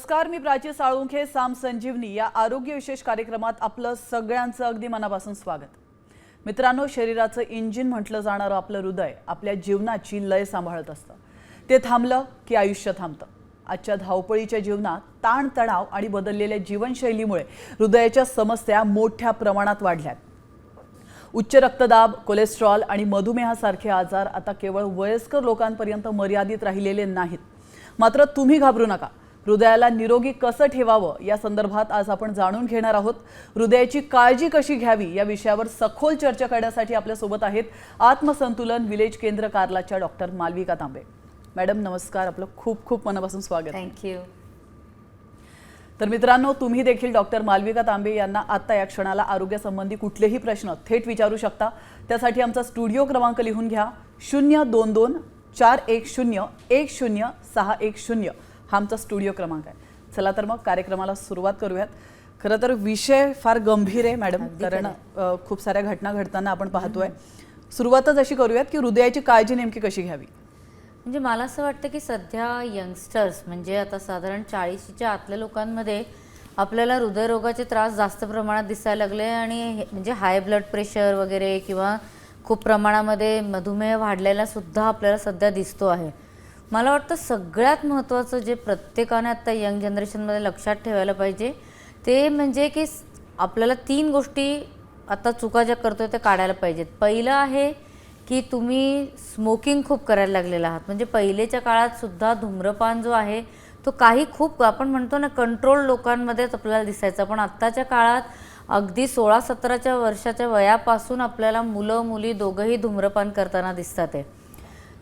नमस्कार मी प्राची साळुंखे साम संजीवनी. या आरोग्य विशेष कार्यक्रमात आपलं सगळ्यांचं अगदी मनापासून स्वागत. मित्रांनो शरीराचं इंजिन म्हटलं जाणारं आपलं हृदय आपल्या जीवनाची लय सांभाळत असतं. ते थांबलं की आयुष्य थांबतं. आजच्या धावपळीच्या जीवनात ताणतणाव आणि बदललेल्या जीवनशैलीमुळे हृदयाच्या समस्या मोठ्या प्रमाणात वाढल्यात. उच्च रक्तदाब कोलेस्ट्रॉल आणि मधुमेहासारखे आजार आता केवळ वयस्कर लोकांपर्यंत मर्यादित राहिलेले नाहीत. मात्र तुम्ही घाबरू नका. हृदयाला निरोगी कसं ठेवावं या संदर्भात आज आपण जाणून घेणार आहोत. हृदयाची काळजी कशी घ्यावी या विषयावर सखोल चर्चा करण्यासाठी आपल्यासोबत आहेत आत्मसंतुलन विलेज केंद्र कार्लाच्या डॉक्टर मालविका तांबे. मॅडम नमस्कार. आपलं खूप खूप मनापासून स्वागत. थँक्यू तर मित्रांनो तुम्ही देखील डॉक्टर मालविका तांबे यांना आता या क्षणाला आरोग्यासंबंधी कुठलेही प्रश्न थेट विचारू शकता. त्यासाठी आमचा स्टुडिओ क्रमांक लिहून घ्या. शून्य दोन दोन चार एक शून्य एक शून्य सहा एक शून्य. हा आमचा स्टुडिओ क्रमांक आहे. चला तर मग कार्यक्रमाला सुरुवात करूयात. खरं तर विषय फार गंभीर आहे मॅडम कारण खूप साऱ्या घटना घडताना आपण पाहतोय. सुरुवातच अशी करूयात की हृदयाची काळजी नेमकी कशी घ्यावी? म्हणजे मला असं वाटतं की सध्या यंगस्टर्स म्हणजे आता साधारण चाळीशीच्या आतल्या लोकांमध्ये आपल्याला हृदयरोगाचे त्रास जास्त प्रमाणात दिसायला लागले आणि म्हणजे हाय ब्लड प्रेशर वगैरे किंवा खूप प्रमाणामध्ये मधुमेह वाढलेला सुद्धा आपल्याला सध्या दिसतो आहे. मला वाटतं सगळ्यात महत्त्वाचं जे प्रत्येकाने आता यंग जनरेशनमध्ये लक्षात ठेवायला पाहिजे ते म्हणजे की आपल्याला तीन गोष्टी आता चुका ज्या करतोय त्या काढायला पाहिजेत. पहिलं आहे की तुम्ही स्मोकिंग खूप करायला लागलेला आहात. म्हणजे पहिलेच्या काळात सुद्धा धूम्रपान जो आहे तो काही खूप आपण म्हणतो ना कंट्रोल लोकांमध्येच आपल्याला दिसायचा. पण आत्ताच्या काळात अगदी सोळा सतराच्या वर्षाच्या वयापासून आपल्याला मुलं मुली दोघंही धूम्रपान करताना दिसतात आहे.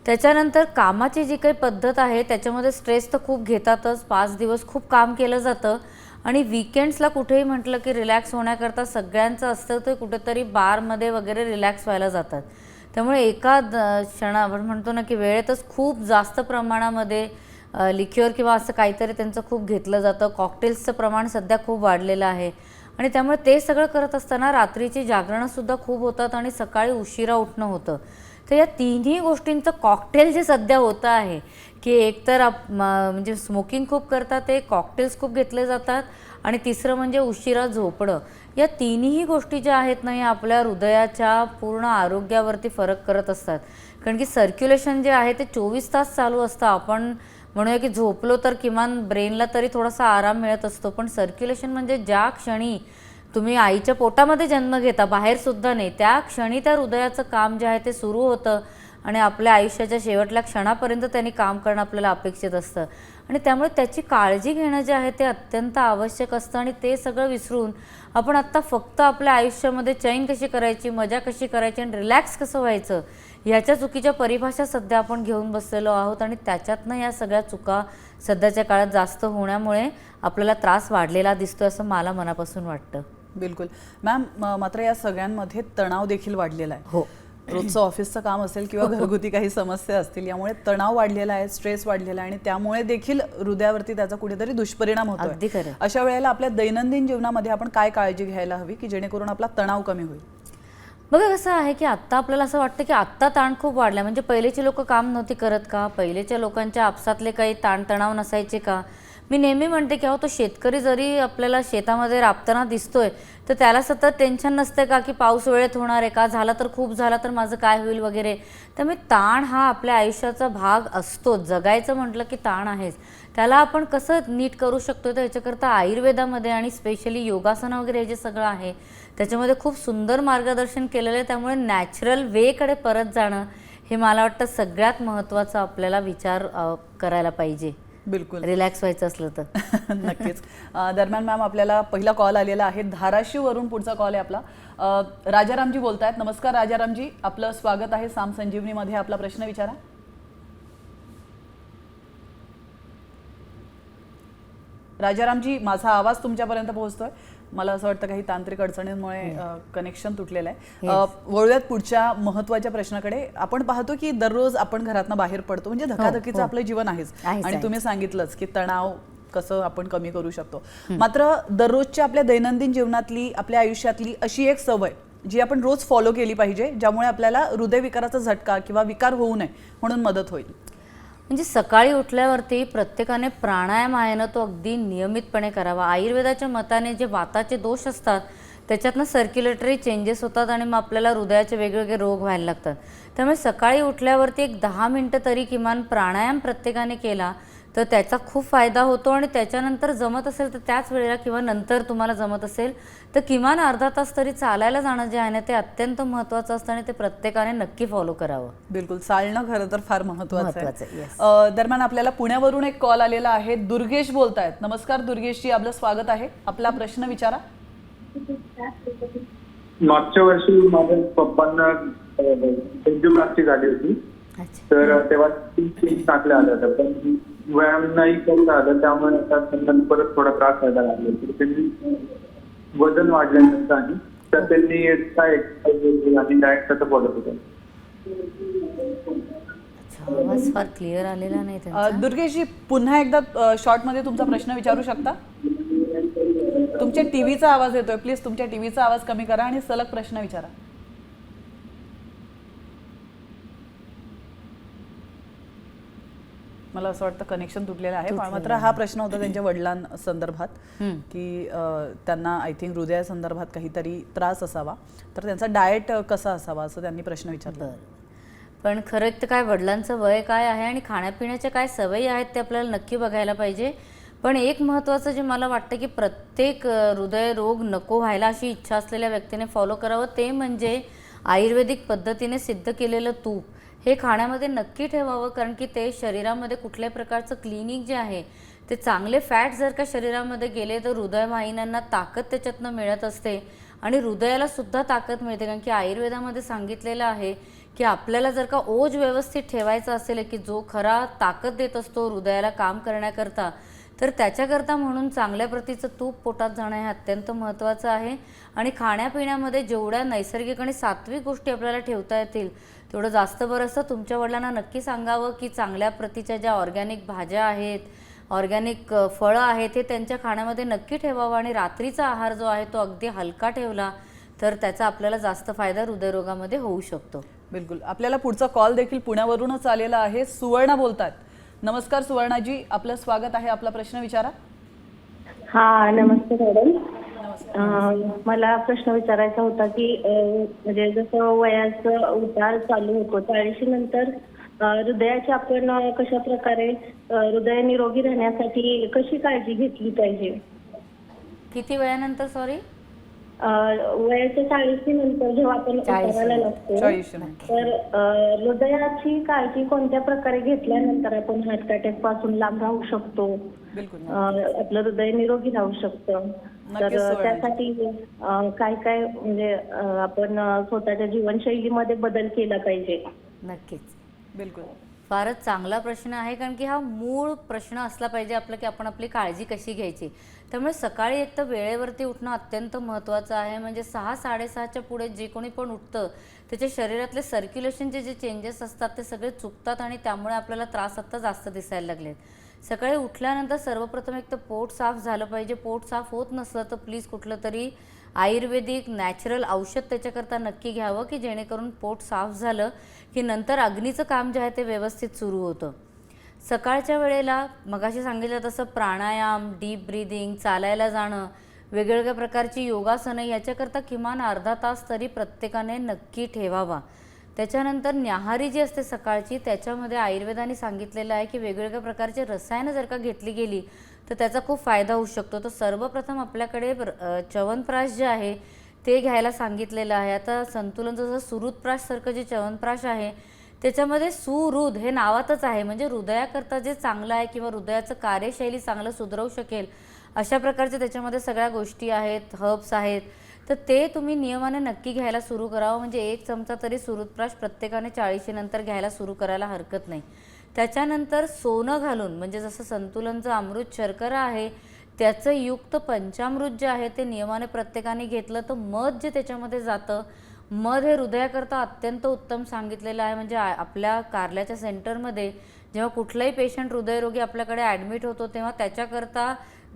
त्याच्यानंतर कामाची जी काही पद्धत आहे त्याच्यामध्ये स्ट्रेस तर खूप घेतातच. पाच दिवस खूप काम केलं जातं. आणि विकेंड्सला कुठेही म्हटलं की रिलॅक्स होण्याकरता सगळ्यांचं असतं ते कुठेतरी बारमध्ये वगैरे रिलॅक्स व्हायला जातात. त्यामुळे एका द- क्षणा आपण म्हणतो ना की वेळेतच खूप जास्त प्रमाणामध्ये लिक्युअर किंवा असं काहीतरी त्यांचं खूप घेतलं जातं. कॉकटेल्सचं प्रमाण सध्या खूप वाढलेलं आहे. आणि त्यामुळे ते सगळं करत असताना रात्रीची जागरणंसुद्धा खूप होतात आणि सकाळी उशिरा उठणं होतं. तर या तिन्ही गोष्टींचं कॉकटेल जे सध्या होतं आहे की एकतर आप- म्हणजे स्मोकिंग खूप करतात ते कॉकटेल्स खूप घेतले जातात आणि तिसरं म्हणजे उशिरा झोपणं. या तिन्ही गोष्टी ज्या आहेत ना या आपल्या हृदयाच्या पूर्ण आरोग्यावरती फरक करत असतात. कारण की सर्क्युलेशन जे आहे ते चोवीस तास चालू असतं. आपण म्हणूया की झोपलो तर किमान ब्रेनला तरी थोडासा आराम मिळत असतो. पण सर्क्युलेशन म्हणजे ज्या क्षणी तुम्ही आईच्या पोटामध्ये जन्म घेता बाहेर सुद्धा नाही. त्या क्षणी त्या हृदयाचं काम जे आहे ते सुरू होतं आणि आपल्या आयुष्याच्या शेवटल्या क्षणापर्यंत त्यांनी काम करणं आपल्याला अपेक्षित असतं. आणि त्यामुळे त्याची काळजी घेणं जे आहे ते अत्यंत आवश्यक असतं आणि ते सगळं विसरून आपण आत्ता फक्त आपल्या आयुष्यामध्ये चैन कशी करायची मजा कशी करायची आणि रिलॅक्स कसं व्हायचं ह्याच्या चुकीच्या परिभाषा सध्या आपण घेऊन बसलेलो आहोत आणि त्याच्यातनं या सगळ्या चुका सध्याच्या काळात जास्त होण्यामुळे आपल्याला त्रास वाढलेला दिसतो असं मला मनापासून वाटतं. बिलकुल. मॅम मात्र या सगळ्यांमध्ये तणाव देखील वाढलेला आहे. हो. रोजचं ऑफिसचं काम असेल किंवा घरगुती काही समस्या असतील यामुळे तणाव वाढलेला आहे स्ट्रेस वाढलेला आहे आणि त्यामुळे देखील हृदयावरती त्याचा कुठेतरी दुष्परिणाम होतो. अशा वेळेला आपल्या दैनंदिन जीवनामध्ये आपण काय काळजी घ्यायला हवी की जेणेकरून आपला तणाव कमी होईल? बघा कसं आहे की आत्ता आपल्याला असं वाटतं की आत्ता ताण खूप वाढला म्हणजे पहिलेची लोक काम नव्हती करत का? पहिलेच्या लोकांच्या आपसातले काही ताणतणाव नसायचे का? मी नेहमी म्हणते की अहो तो शेतकरी जरी आपल्याला शेतामध्ये राबताना दिसतोय तर त्याला सतत टेन्शन नसते का की पाऊस वेळेत होणार आहे का? झाला तर खूप झाला तर माझं काय होईल वगैरे. त्यामुळे ताण हा आपल्या आयुष्याचा भाग असतो जगायचं म्हटलं की ताण आहेच. त्याला आपण कसं नीट करू शकतो तर याच्याकरता आयुर्वेदामध्ये आणि स्पेशली योगासनं वगैरे हे जे सगळं आहे त्याच्यामध्ये खूप सुंदर मार्गदर्शन केलेलं आहे. त्यामुळे नॅचरल वेकडे परत जाणं हे मला वाटतं सगळ्यात महत्त्वाचं आपल्याला विचार करायला पाहिजे. बिलकुल. रिलॅक्स व्हायचं असलं तर. नक्कीच. दरम्यान मॅम आपल्याला पहिला कॉल आलेला आहे. धाराशिव वरून पुढचा कॉल आहे आपला. राजारामजी बोलतायत. नमस्कार राजारामजी. आपलं स्वागत आहे साम संजीवनीमध्ये. आपला प्रश्न विचारा. राजारामजी माझा आवाज तुमच्यापर्यंत पोहोचतोय. मला असं वाटतं काही तांत्रिक अडचणींमुळे कनेक्शन तुटलेलं आहे. अं, वळूयात पुढच्या महत्त्वाच्या प्रश्नाकडे. आपण पाहतो की दररोज आपण घरातनं बाहेर पडतो. म्हणजे धकाधकीचं हो. आपलं जीवन आहेच. आणि. तुम्ही सांगितलंच की तणाव कसं आपण कमी करू शकतो. मात्र दररोजच्या आपल्या दैनंदिन जीवनातली आपल्या आयुष्यातली अशी एक सवय जी आपण रोज फॉलो केली पाहिजे ज्यामुळे आपल्याला हृदयविकाराचा झटका किंवा विकार होऊ नये म्हणून मदत होईल. म्हणजे सकाळी उठल्यावरती प्रत्येकाने प्राणायाम आहे ना तो अगदी नियमितपणे करावा. आयुर्वेदाच्या मताने जे वाताचे दोष असतात त्याच्यातनं सर्क्युलेटरी चेंजेस होतात आणि मग आपल्याला हृदयाचे वेगवेगळे रोग व्हायला लागतात. त्यामुळे सकाळी उठल्यावरती एक दहा मिनटं तरी किमान प्राणायाम प्रत्येकाने केला तर त्याचा खूप फायदा होतो आणि त्याच्यानंतर जमत असेल तर त्याच वेळेला किंवा नंतर तुम्हाला जमत असेल तर किमान अर्धा तास तरी चालायला जाणं जे आहे ना ते अत्यंत महत्त्वाचं असतं आणि ते प्रत्येकाने नक्की फॉलो करावं. बिलकुल. चालणं खरं तर फार महत्वाचं महत्त्वाचं आहे, दरम्यान आपल्याला पुण्यावरून एक कॉल आलेला आहे. दुर्गेश बोलतायत. नमस्कार दुर्गेशजी आपलं स्वागत आहे. आपला प्रश्न विचारा. मागच्या वर्षी माझ्या पप्पांना एन्जिओप्लास्टी झाली होती. तर तेव्हा तीन टाकल्या आल्या होत्या पण व्यायाम नाही करता आलं त्यामुळे आता त्यांना परत थोडा त्रास व्हायला लागला. तर त्यांनी वजन वाढल्यानंतर आणि तर त्यांनी काय एक्सरसाइज आणि डाएट कसं फॉलो होतं अच्छा आवाज फार क्लिअर आलेला नाही अ, दुर्गेशजी पुन्हा एकदा अ, शॉर्टमध्ये तुमचा प्रश्न विचारू शकता? तुमच्या टीव्हीचा आवाज येतोय. प्लीज तुमच्या टीव्हीचा आवाज कमी करा आणि सलग प्रश्न विचारा. मला असं वाटतं कनेक्शन तुटलेलं आहे. पण मात्र हा प्रश्न होता त्यांच्या वडिलांसंदर्भात. की त्यांना आय थिंक हृदयासंदर्भात काहीतरी त्रास असावा. तर त्यांचा डाएट कसा असावा असं त्यांनी प्रश्न विचारला. पण खरं तर काय वडिलांचं वय काय आहे आणि खाण्यापिण्याच्या काय सवयी आहेत ते आपल्याला नक्की बघायला पाहिजे. पण एक महत्त्वाचं जे मला वाटतं की प्रत्येक हृदयरोग नको व्हायला अशी इच्छा असलेल्या व्यक्तीने फॉलो करावं ते म्हणजे आयुर्वेदिक पद्धतीने सिद्ध केलेलं तूप. हे खाण्यामध्ये नक्की ठेवावं कारण की ते शरीरामध्ये कुठल्याही प्रकारचं क्लिनिक जे आहे ते चांगले फॅट जर का शरीरामध्ये गेले तर हृदयवाहिन्यांना ताकद त्याच्यातनं मिळत असते. आणि हृदयाला सुद्धा ताकद मिळते कारण की आयुर्वेदामध्ये सांगितलेलं आहे की आपल्याला जर का ओज व्यवस्थित ठेवायचा असेल की जो खरा ताकद देत असतो हृदयाला काम करण्याकरता तर त्याच्याकरता म्हणून चांगल्या प्रतीचं तूप पोटात जाणं हे अत्यंत महत्त्वाचं आहे. आणि खाण्यापिण्यामध्ये जेवढ्या नैसर्गिक आणि सात्विक गोष्टी आपल्याला ठेवता येतील तेवढं जास्त बरं असतं. तुमच्या वडिलांना नक्की सांगावं की चांगल्या प्रतीच्या ज्या ऑर्गॅनिक भाज्या आहेत ऑर्गॅनिक फळं आहेत हे त्यांच्या खाण्यामध्ये नक्की ठेवावं आणि रात्रीचा आहार जो आहे तो अगदी हलका ठेवला तर त्याचा आपल्याला जास्त फायदा हृदयरोगामध्ये होऊ शकतो. बिलकुल. आपल्याला पुढचा कॉल देखील पुण्यावरूनच आलेला आहे. सुवर्णा बोलतात. नमस्कार सुवर्णाजी. आपलं स्वागत आहे आपला प्रश्न विचारा. हा नमस्ते मॅडम. मला प्रश्न विचारायचा होता की म्हणजे जसं वयाचं उतार चालू होतो चाळीशी नंतर हृदयाची आपण कशा प्रकारे हृदय निरोगी राहण्यासाठी कशी काळजी घेतली पाहिजे? किती वेळानंतर सॉरी वयाच्या चाळीशी नंतर जेव्हा आपण उताराला लागतो तर हृदयाची काळजी कोणत्या प्रकारे घेतल्यानंतर आपण हार्ट अटॅकपासून लांब राहू शकतो? आपलं हृदय निरोगी राहू शकतं. तर. त्यासाठी काय काय म्हणजे आपण स्वतःच्या जीवनशैलीमध्ये बदल केला पाहिजे. नक्कीच. बिलकुल. फारच चांगला प्रश्न आहे कारण की हा मूळ प्रश्न असला पाहिजे आपला की आपण आपली काळजी कशी घ्यायची. त्यामुळे सकाळी एक तर वेळेवरती उठणं अत्यंत महत्त्वाचं आहे. म्हणजे सहा साडेसहाच्या पुढे जे कोणी पण उठतं त्याच्या शरीरातले सर्क्युलेशनचे जे चेंजेस असतात ते सगळे चुकतात आणि त्यामुळे आपल्याला त्रास आत्ता जास्त दिसायला लागलेत. सकाळी उठल्यानंतर सर्वप्रथम एक तर पोट साफ झालं पाहिजे. पोट साफ होत नसलं तर प्लीज कुठलं तरी आयुर्वेदिक नॅचरल औषध त्याच्याकरता नक्की घ्यावं की जेणेकरून पोट साफ झालं की नंतर अग्नीचं काम जे आहे ते व्यवस्थित सुरू होतं. सकाळच्या वेळेला मगाशी सांगितलं तसं प्राणायाम डीप ब्रीदिंग चालायला जाणं वेगवेगळ्या प्रकारची योगासनं याच्याकरता किमान अर्धा तास तरी प्रत्येकाने नक्की ठेवावा. त्याच्यानंतर न्याहारी जी असते सकाळची त्याच्यामध्ये आयुर्वेदाने सांगितलेलं आहे की वेगवेगळ्या प्रकारचे रसायनं जर का घेतली गेली तर त्याचा खूप फायदा होऊ शकतो. तर सर्वप्रथम आपल्याकडे च्यवनप्राश जे आहे ते घ्यायला सांगितलेलं आहे. आता संतुलन जसं सुरुदप्राशसारखं जे च्यवनप्राश आहे त्याच्यामध्ये सुहृद हे नावातच आहे. म्हणजे हृदयाकरता जे चांगलं आहे किंवा हृदयाचं कार्यशैली चांगलं सुधरवू शकेल अशा प्रकारच्या त्याच्यामध्ये सगळ्या गोष्टी आहेत हर्ब्स आहेत. तर ते तुम्ही नियमाने नक्की घ्यायला सुरू करावं. म्हणजे एक चमचा तरी सुहृदप्राश प्रत्येकाने चाळीशीनंतर घ्यायला सुरू करायला हरकत नाही. त्याच्यानंतर सोनं घालून म्हणजे जसं संतुलनचं अमृत शर्करा आहे त्याचं युक्त पंचामृत जे आहे ते नियमाने प्रत्येकाने घेतलं तर मध जे त्याच्यामध्ये जातं मध हे हृदयाकरता अत्यंत उत्तम सांगितलेलं आहे. म्हणजे आपल्या कारल्याच्या सेंटरमध्ये जेव्हा कुठलाही पेशंट हृदयरोगी आपल्याकडे ॲडमिट होतो तेव्हा त्याच्याकरता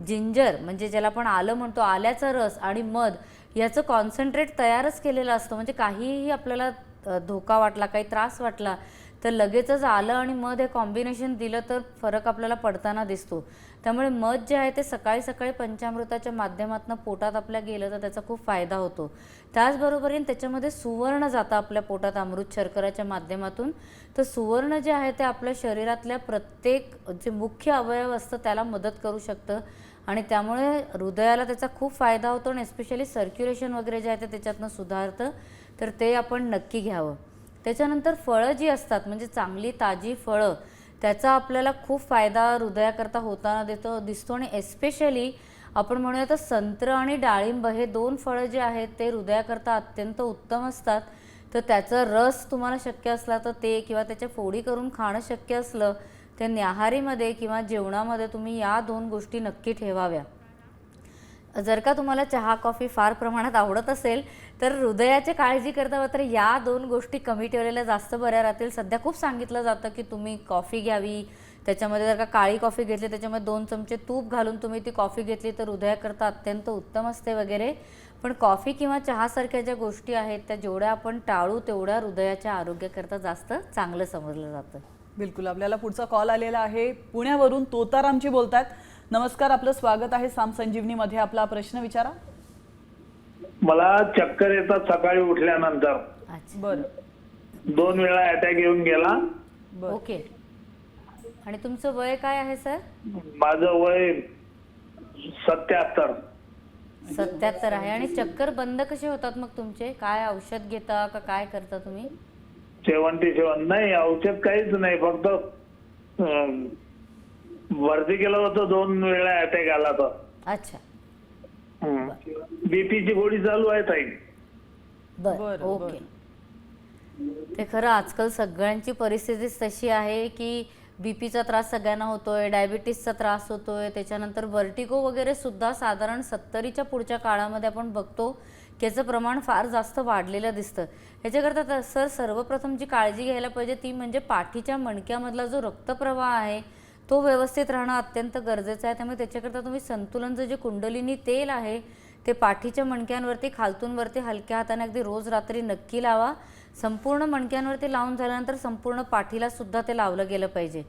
जिंजर म्हणजे ज्याला आपण आलं म्हणतो आल्याचा रस आणि मध याचं कॉन्सन्ट्रेट तयारच केलेलं असतं. म्हणजे काहीही आपल्याला धोका वाटला काही त्रास वाटला तर लगेचच आलं आणि मध हे कॉम्बिनेशन दिलं तर फरक आपल्याला पडताना दिसतो. त्यामुळे मध जे आहे ते सकाळी सकाळी पंचामृताच्या माध्यमातून पोटात आपल्या गेलं तर त्याचा खूप फायदा होतो. त्याचबरोबरीने त्याच्यामध्ये सुवर्ण जातं आपल्या पोटात अमृत शर्कराच्या माध्यमातून. तर सुवर्ण जे आहे ते आपल्या शरीरातल्या प्रत्येक जे मुख्य अवयव असतं त्याला मदत करू शकतं. आणि त्यामुळे हृदयाला त्याचा खूप फायदा होतो आणि एस्पेशली सर्क्युलेशन वगैरे जे आहे ते त्याच्यातनं सुधारतं तर ते आपण नक्की घ्यावं. त्याच्यानंतर फळं जी असतात म्हणजे चांगली ताजी फळं त्याचा आपल्याला खूप फायदा हृदयाकरता होताना देतो दिसतो आणि एस्पेशली आपण म्हणूया तर संत्र आणि डाळिंब हे दोन फळं जे आहेत ते हृदयाकरता अत्यंत उत्तम असतात. तर त्याचा रस तुम्हाला शक्य असला तर ते किंवा त्याच्या फोडी करून खाणं शक्य असलं तर न्याहारीमध्ये किंवा जेवणामध्ये तुम्ही या दोन गोष्टी नक्की ठेवाव्या. जर का तुम्हाला चहा कॉफी फार प्रमाणात आवडत असेल तर हृदयाची काळजी करता मात्र या दोन गोष्टी कमी ठेवलेल्या जास्त बऱ्या राहतील. सध्या खूप सांगितलं जातं की तुम्ही कॉफी घ्यावी. त्याच्यामध्ये जर का काळी कॉफी घेतली त्याच्यामध्ये दोन चमचे तूप घालून तुम्ही ती कॉफी घेतली तर हृदयाकरता अत्यंत उत्तम असते वगैरे. पण कॉफी किंवा चहासारख्या ज्या गोष्टी आहेत त्या जेवढ्या आपण टाळू तेवढ्या हृदयाच्या आरोग्याकरता जास्त चांगलं समजलं जातं. बिलकुल आपल्याला पुढचा कॉल आलेला आहे. पुण्यावरून तोतारामजी बोलतात नमस्कार आपलं स्वागत आहे साम संजीवनीमध्ये. आपला प्रश्न विचारा. मला चक्कर येतात सकाळी उठल्यानंतर. बरं. दोन वेळा अटॅक येऊन गेला. ओके. आणि तुमचं वय काय आहे सर? माझं वय सत्याहत्तर. सत्याहत्तर आहे. आणि चक्कर बंद कसे होतात मग तुमचे? काय औषध घेता का काय करता तुम्ही? सेवन्टी सेवन नाही औषध काहीच नाही फक्त अं, वरती गेलं होतं दोन वेळा अटॅक आला तर अच्छा. बीपीची गोळी चालू आहे ताई. बर बरं, ओके. ते खरं आजकाल सगळ्यांची परिस्थितीच तशी आहे की बीपीचा त्रास सगळ्यांना होतोय डायबिटीसचा त्रास होतोय त्याच्यानंतर वर्टिगो वगैरे सुद्धा साधारण सत्तरीच्या पुढच्या काळामध्ये आपण बघतो. याचं प्रमाण फार जास्त वाढलेलं दिसतं. ह्याच्याकरता तर सर सर्वप्रथम जी काळजी घ्यायला पाहिजे ती म्हणजे पाठीच्या मणक्यामधला जो रक्तप्रवाह आहे तो व्यवस्थित राहणं अत्यंत गरजेचं आहे. त्यामुळे त्याच्याकरता तुम्ही संतुलनचं जे कुंडलिनी तेल आहे ते पाठीच्या मणक्यांवरती खालतूनवरती हलक्या हाताने अगदी रोज रात्री नक्की लावा. संपूर्ण मणक्यांवरती लावून झाल्यानंतर संपूर्ण पाठीला सुद्धा ते लावलं गेलं पाहिजे.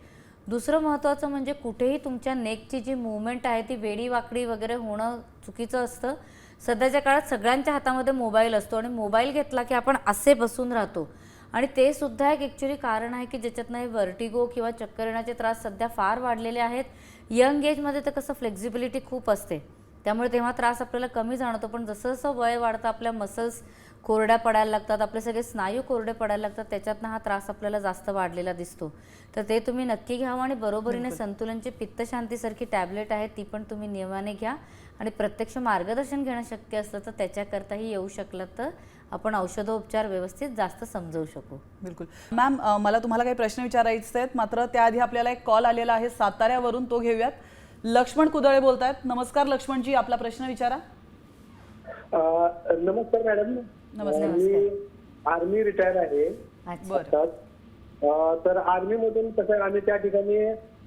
दुसरं महत्त्वाचं म्हणजे कुठेही तुमच्या नेकची जी मुवमेंट आहे ती वेडी वाकडी वगैरे होणं चुकीचं असतं. सध्याच्या काळात सगळ्यांच्या हातामध्ये मोबाईल असतो आणि मोबाईल घेतला की आपण असे बसून राहतो. आणि ते सुद्धा एक ॲक्च्युली कारण आहे की ज्याच्यातनं हे वर्टिगो किंवा चक्कर येण्याचे त्रास सध्या फार वाढलेले आहेत. यंग एजमध्ये तर कसं फ्लेक्झिबिलिटी खूप असते. त्यामुळे तेव्हा त्रास आपल्याला कमी जाणवतो पण जसं जसं वय वाढतं आपल्या मसल्स कोरड्या पडायला लागतात आपले सगळे स्नायू कोरडे पडायला लागतात त्याच्यातनं हा त्रास आपल्याला जास्त वाढलेला दिसतो. तर ते तुम्ही नक्की घ्यावं आणि बरोबरीने संतुलनची पित्तशांतीसारखी टॅबलेट आहे ती पण तुम्ही नियमाने घ्या. आणि प्रत्यक्ष मार्गदर्शन घेणं शक्य असलं तर त्याच्याकरताही येऊ शकलं तर आपण औषधोपचार व्यवस्थित जास्त समजवू शकू. बिलकुल. मॅम मला तुम्हाला काही प्रश्न विचारायचे आहेत. मात्र त्याआधी आपल्याला एक कॉल आलेला आहे साताऱ्यावरून तो घेऊयात. लक्ष्मण कुदळे बोलतायत. नमस्कार लक्ष्मणजी आपला प्रश्न विचारा. अ, नमस्कार मॅडम. नमस्कार. अ, मी आर्मी रिटायर आहे. अच्छा. बरं. आत्ताच. अ, तर आर्मी मधून कसं आहे, आम्ही त्या ठिकाणी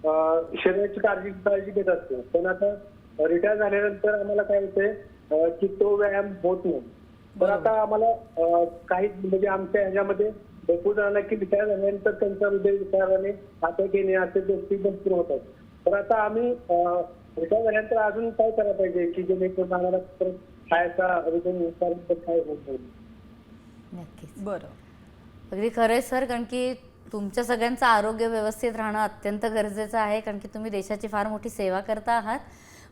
अ, शरीराची काळजी काळजी घेत असतो. पण आता रिटायर झाल्यानंतर आम्हाला काय होतंय अ, की तो व्यायाम होत नाही. तर आता आम्हाला अ, काही म्हणजे आमच्या ह्याच्यामध्ये भरपूर जणांना की रिटायर झाल्यानंतर त्यांचा हृदय विकाराने अटॅक येणे असे गोष्टी भरपूर होतात. तर आता आम्ही रिटायर झाल्यानंतर अजून काय करायला पाहिजे की जेणेकरून आम्हाला परत काय होत नक्कीच. बरं. अगदी खरं आहे सर कारण की तुमच्या सगळ्यांचं आरोग्य व्यवस्थित राहणं अत्यंत गरजेचं आहे कारण की तुम्ही देशाची फार मोठी सेवा करता आहात.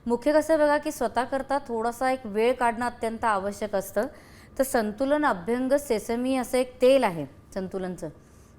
मुख्य कसं आहे बघा की स्वतःकरता थोडासा एक वेळ काढणं अत्यंत आवश्यक असतं. तर संतुलन अभ्यंग सेसमी असं एक तेल आहे संतुलनचं.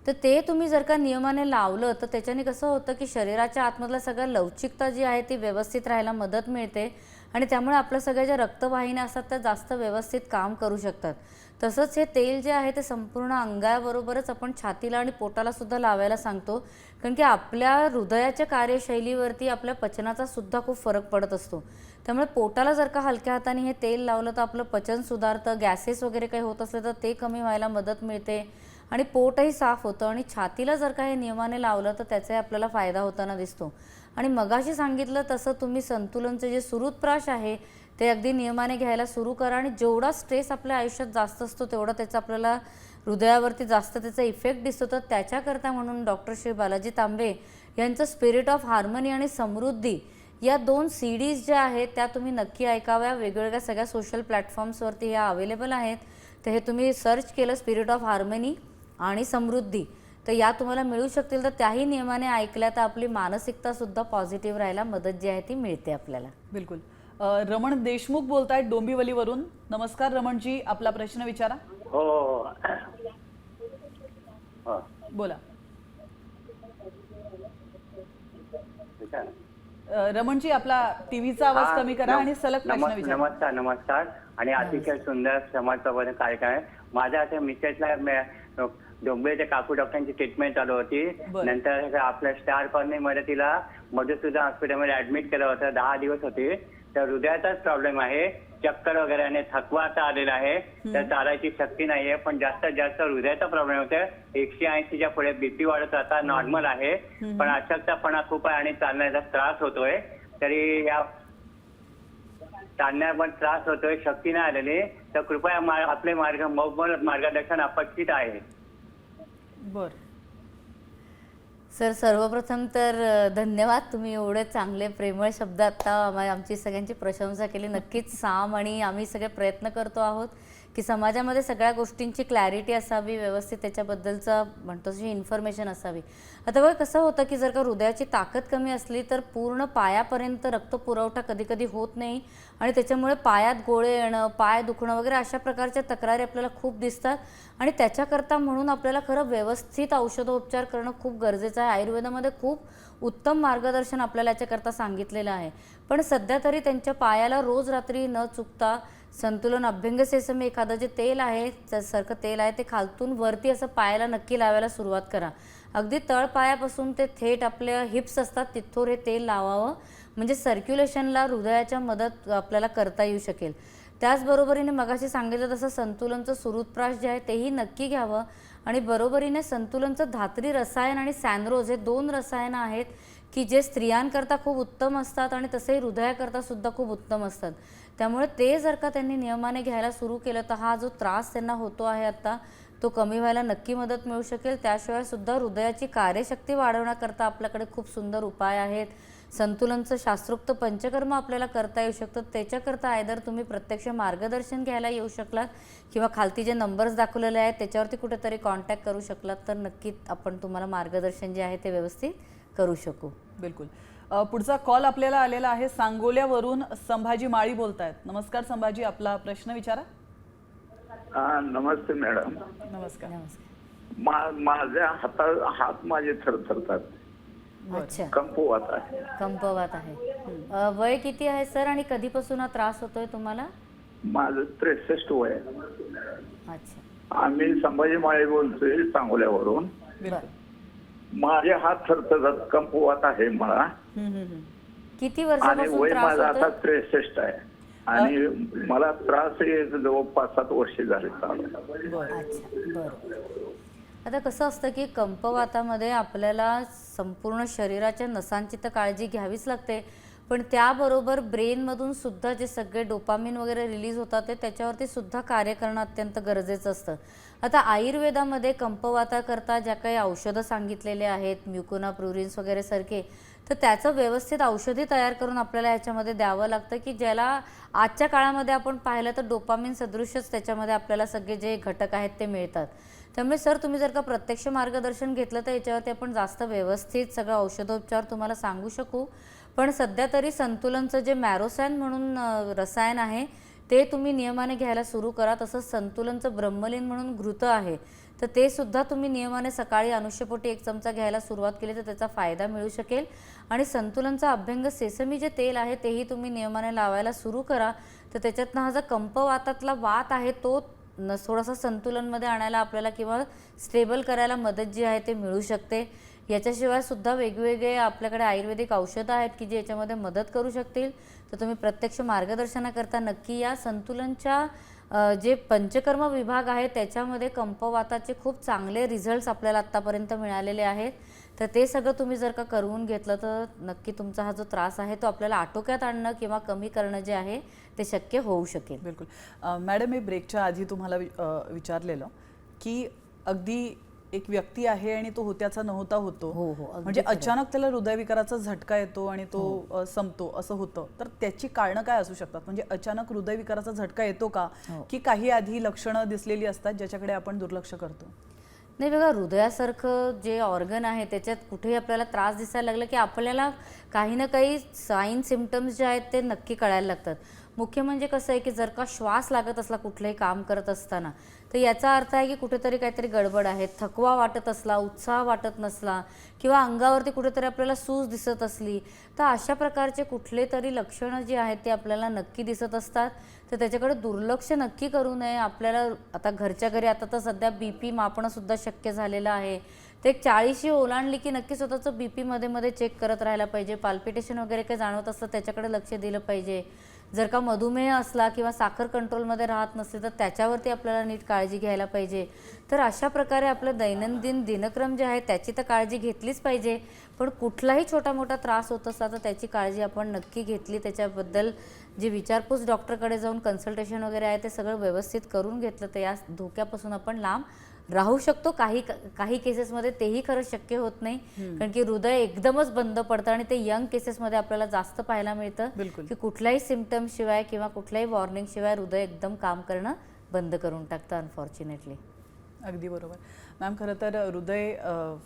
तर ते तुम्ही जर का नियमाने लावलं तर त्याच्याने कसं होतं की शरीराच्या आतमधला सगळ्या लवचिकता जी आहे ती व्यवस्थित राहायला मदत मिळते. आणि त्यामुळे आपल्या सगळ्या ज्या रक्तवाहिन्या असतात त्या जास्त व्यवस्थित काम करू शकतात. तसंच हे तेल जे आहे ते संपूर्ण अंगाबरोबरच आपण छातीला आणि पोटाला सुद्धा लावायला सांगतो. कारण की आपल्या हृदयाच्या कार्यशैलीवरती आपल्या पचनाचा सुद्धा खूप फरक पडत असतो. त्यामुळे पोटाला जर का हलक्या हाताने हे तेल लावलं तर आपलं पचन सुधारतं गॅसेस वगैरे काही होत असले तर ते कमी व्हायला मदत मिळते. आणि पोटही साफ होतं आणि छातीला जर का हे नियमाने लावलं तर त्याचाही आपल्याला फायदा होताना दिसतो. आणि मगाशी सांगितलं तसं तुम्ही संतुलनचं जे सुहृदप्राश आहे ते अगदी नियमाने घ्यायला सुरू करा आणि जेवढा स्ट्रेस आपल्या आयुष्यात जास्त असतो तेवढा त्याचा आपल्याला हृदयावरती जास्त त्याचा इफेक्ट दिसतो. तर त्याच्याकरता म्हणून डॉक्टर श्री बालाजी तांबे यांचं स्पिरिट ऑफ हार्मनी आणि समृद्धी या दोन सी डीज ज्या आहेत त्या तुम्ही नक्की ऐकाव्या. वेगवेगळ्या सगळ्या सोशल प्लॅटफॉर्म्सवरती ह्या अवेलेबल आहेत. तर हे तुम्ही सर्च केलं स्पिरिट ऑफ हार्मनी आणि समृद्धी. तर या तुम्हाला मिळू शकतील. तर त्याही नियमाने ऐकल्या तर आपली मानसिकतासुद्धा पॉझिटिव्ह राहायला मदत जी आहे ती मिळते आपल्याला. बिलकुल. रमण देशमुख बोलतायत डोंबिवलीवरून. नमस्कार रमणजी आपला प्रश्न विचारा. हो हो हो. बोला. रमणजी आपला टीव्हीचा आवाज कमी करा आणि सलग प्रश्न विचारा. नमस्कार नमस्कार. आणि अतिशय सुंदर समाज प्रबोधन कार्यक्रम आहे. माझ्या आता मिसेसला डोंबिवलीच्या काकू डॉक्टरांची ट्रीटमेंट चालू होती. बरं. नंतर आपल्या स्टार कॉलनीमध्ये तिला मधुसूदन हॉस्पिटलमध्ये ऍडमिट केलं होतं. दहा दिवस होती. तर हृदयाचाच प्रॉब्लेम आहे. चक्कर वगैरे आणि थकवा आता आलेला आहे. तर चालायची शक्ती नाहीये. पण जास्तीत जास्त हृदयाचा प्रॉब्लेम होतोय. एकशे ऐंशीच्या पुढे बीपी वाढत आता नॉर्मल आहे. पण अशक्तपणा खूप आहे आणि चालण्याचा त्रास होतोय. तरी या चालण्यात पण त्रास होतोय. शक्ती नाही आलेली. तर कृपया मा- आपले मार्ग मार्गदर्शन अपेक्षित आहे. बर. सर सर्वप्रथम तर धन्यवाद. तुम्ही एवढे चांगले प्रेमळ शब्द आत्ता आमची सगळ्यांची प्रशंसा केली. नक्कीच साम आणि आम्ही सगळे प्रयत्न करतो आहोत. की समाजामध्ये सगळ्या गोष्टींची क्लॅरिटी असावी व्यवस्थित त्याच्याबद्दलचं म्हणतो तशी इन्फॉर्मेशन असावी. आता बघा कसं होतं की जर का हृदयाची ताकद कमी असली तर पूर्ण पायापर्यंत रक्तपुरवठा कधीकधी होत नाही आणि त्याच्यामुळे पायात गोळे येणं पाय दुखणं वगैरे अशा प्रकारच्या तक्रारी आपल्याला खूप दिसतात. आणि त्याच्याकरता म्हणून आपल्याला खरं व्यवस्थित औषधोपचार करणं खूप गरजेचं आहे. आयुर्वेदामध्ये खूप उत्तम मार्गदर्शन आपल्याला याच्याकरता सांगितलेलं आहे. पण सध्या तरी त्यांच्या पायाला रोज रात्री न चुकता संतुलन अभ्यंग मी एखादं जे तेल आहे सारखं तेल आहे ते खालतून वरती असं पायाला नक्की लावायला सुरुवात करा. अगदी तळपायापासून ते थेट आपल्या हिप्स असतात तिथोर हे तेल लावावं. म्हणजे सर्क्युलेशनला हृदयाच्या मदत आपल्याला करता येऊ शकेल. त्याचबरोबरीने मगाशी सांगितलं तसं संतुलनचं सुरुत्प्राश जे आहे तेही नक्की घ्यावं. आणि बरोबरीने संतुलनचं धात्री रसायन आणि सॅनरोज हे दोन रसायनं आहेत की जे स्त्रियांकरता खूप उत्तम असतात आणि तसेही हृदयाकरता सुद्धा खूप उत्तम असतात. त्यामुळे ते जर का त्यांनी नियमाने घ्यायला सुरू केलं तर हा जो त्रास त्यांना होतो आहे आता तो कमी व्हायला नक्की मदत मिळू शकेल. त्याशिवाय सुद्धा हृदयाची कार्यशक्ती वाढवण्याकरता आपल्याकडे खूप सुंदर उपाय आहेत. संतुलनचं शास्त्रोक्त पंचकर्म आपल्याला करता येऊ शकतं. त्याच्याकरता आयदर तुम्ही प्रत्यक्ष मार्गदर्शन घ्यायला येऊ शकलात किंवा खालती जे नंबर्स दाखवलेले आहेत त्याच्यावरती कुठेतरी कॉन्टॅक्ट करू शकलात. तर नक्की आपण तुम्हाला मार्गदर्शन जे आहे ते व्यवस्थित करू शकू. बिलकुल. पुढचा कॉल आपल्याला आलेला आहे. सांगोल्यावरून संभाजी माळी बोलतायत. नमस्कार संभाजी आपला प्रश्न विचारा. हा नमस्ते मॅडम. नमस्कार. नमस्कार. माझ्या हाता हात माझे थरथरतात. अच्छा. कंपवात आहे. कंपवात आहे. वय किती आहे सर? आणि कधीपासून हा त्रास होतोय तुम्हाला? माझं त्रेसष्ट वय आहे. अच्छा. आम्ही संभाजी माळे बोलतोय सांगोल्यावरून. माझे हात थरथरतात कंपवात आहे मला. किती आणि वय माझं आता त्रेसष्ट आहे. आणि मला त्रास जवळ पाच सात वर्ष झाले आता कसं असतं की कंपवातामध्ये आपल्याला संपूर्ण शरीराच्या नसांची तर काळजी घ्यावीच लागते. पण त्याबरोबर ब्रेनमधून सुद्धा जे सगळे डोपामिन वगैरे रिलीज होतात ते त्याच्यावरती सुद्धा कार्य करणं अत्यंत गरजेचं असतं. आता आयुर्वेदामध्ये कंपवाताकरता ज्या काही औषधं सांगितलेले आहेत म्युकोना प्रुरिन्स वगैरे सारखे तर त्याचं व्यवस्थित औषधी तयार करून आपल्याला ह्याच्यामध्ये द्यावं लागतं की ज्याला आजच्या काळामध्ये आपण पाहिलं तर डोपामिन सदृशच त्याच्यामध्ये आपल्याला सगळे जे घटक आहेत ते मिळतात. त्यामुळे सर तुम्ही जर का प्रत्यक्ष मार्गदर्शन घेतलं तर याच्यावरती आपण जास्त व्यवस्थित सगळं औषधोपचार तुम्हाला सांगू शकू. पण सध्या तरी संतुलनचं जे मॅरोसॅन म्हणून रसायन आहे ते तुम्ही नियमाने घ्यायला सुरू करा. तसंच संतुलनचं ब्रह्मलीन म्हणून घृत आहे. तर ते सुद्धा तुम्ही नियमाने सकाळी अनुष्यपोटी एक चमचा घ्यायला सुरुवात केली तर त्याचा फायदा मिळू शकेल. आणि संतुलनचा अभ्यंग सेसमी जे तेल आहे तेही तुम्ही नियमाने लावायला सुरू करा. तर त्याच्यातनं हा जो कंपवातातला वात आहे तो न थोडासा संतुलनमध्ये आणायला आपल्याला किंवा स्टेबल करायला मदत जी आहे ते मिळू शकते. याच्याशिवाय सुद्धा वेगवेगळे आपल्याकडे आयुर्वेदिक औषधं आहेत की जे याच्यामध्ये मदत करू शकतील. तर तुम्ही प्रत्यक्ष मार्गदर्शनाकरता नक्की या. संतुलनच्या जे पंचकर्म विभाग आहे त्याच्यामध्ये कंपवाताचे खूप चांगले रिझल्ट्स आपल्याला आत्तापर्यंत मिळालेले आहेत. तर ते सगळं तुम्ही जर का करून घेतलं तर नक्की तुमचा हा जो त्रास आहे तो आपल्याला आटोक्यात आणणं किंवा कमी करणं जे आहे ते शक्य होऊ शकेल. बिलकुल. मॅडम मी ब्रेकच्या आधी तुम्हाला वि- विचारलेलं की अगदी एक व्यक्ती आहे आणि तो होत्याचा नव्हता होतो. हो, हो, म्हणजे. अचानक त्याला हृदयविकाराचा झटका येतो आणि तो अ, संपतो असं होतं. तर त्याची कारणं काय असू शकतात? म्हणजे अचानक हृदयविकाराचा झटका येतो का? हो. की काही आधी लक्षणं दिसलेली असतात ज्याच्याकडे आपण दुर्लक्ष करतो? नाही बघा हृदयासारखं जे ऑर्गन आहे त्याच्यात कुठेही आपल्याला त्रास दिसायला लागला की आपल्याला काही ना काही साईन सिमटम्स जे आहेत ते नक्की कळायला लागतात. मुख्य म्हणजे कसं आहे की जर का श्वास लागत असला कुठलंही काम करत असताना तर याचा अर्थ आहे की कुठेतरी काहीतरी गडबड आहे. थकवा वाटत असला उत्साह वाटत नसला किंवा अंगावरती कुठेतरी आपल्याला सूज दिसत असली तर अशा प्रकारचे कुठले तरी लक्षणं जी आहेत ते आपल्याला नक्की दिसत असतात. तर त्याच्याकडे दुर्लक्ष नक्की करू नये. आपल्याला आता घरच्या घरी आता तर सध्या बी पी मापणंसुद्धा शक्य झालेलं आहे. ते एक चाळीशी ओलांडली की नक्की स्वतःचं बी पीमध्ये मध्ये चेक करत राहायला पाहिजे. पाल्पिटेशन वगैरे काही जाणवत असतं त्याच्याकडे लक्ष दिलं पाहिजे. जर का मधुमेह असला किंवा साखर कंट्रोलमध्ये राहत नसेल तर त्याच्यावरती आपल्याला नीट काळजी घ्यायला पाहिजे. तर अशा प्रकारे आपलं दैनंदिन दिनक्रम जे आहे त्याची तर काळजी घेतलीच पाहिजे. पण कुठलाही छोटा मोठा त्रास होत असला तर त्याची काळजी आपण नक्की घेतली. त्याच्याबद्दल जे विचारपूस डॉक्टरकडे जाऊन कन्सल्टेशन वगैरे आहे ते सगळं व्यवस्थित करून घेतलं. तर या धोक्यापासून आपण लांब राहू शकतो. काही काही केसेसमध्ये तेही खरं शक्य होत नाही. कारण की हृदय एकदमच बंद पडतं आणि ते यंग केसेसमध्ये आपल्याला जास्त पाहायला मिळतं. की कुठल्याही सिमटम शिवाय किंवा कुठल्याही वॉर्निंग शिवाय हृदय एकदम काम करणं बंद करून टाकतं अनफॉर्च्युनेटली अगदी बरोबर. मॅम खरं तर हृदय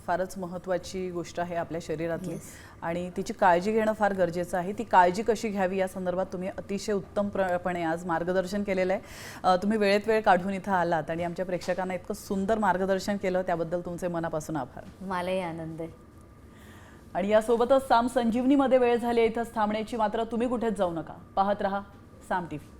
फारच महत्त्वाची गोष्ट आहे आपल्या शरीरातली आणि तिची काळजी घेणं फार गरजेचं आहे. ती काळजी कशी घ्यावी या संदर्भात तुम्ही अतिशय उत्तमपणे आज मार्गदर्शन केलेलं आहे. तुम्ही वेळेत वेळ काढून इथं आलात आणि आमच्या प्रेक्षकांना इतकं सुंदर मार्गदर्शन केलं त्याबद्दल तुमचे मनापासून आभार. मलाही आनंद आहे. आणि यासोबतच साम संजीवनीमध्ये वेळ झाली आहे इथंच थांबण्याची मात्र तुम्ही कुठेच जाऊ नका. पाहत रहा साम टी व्ही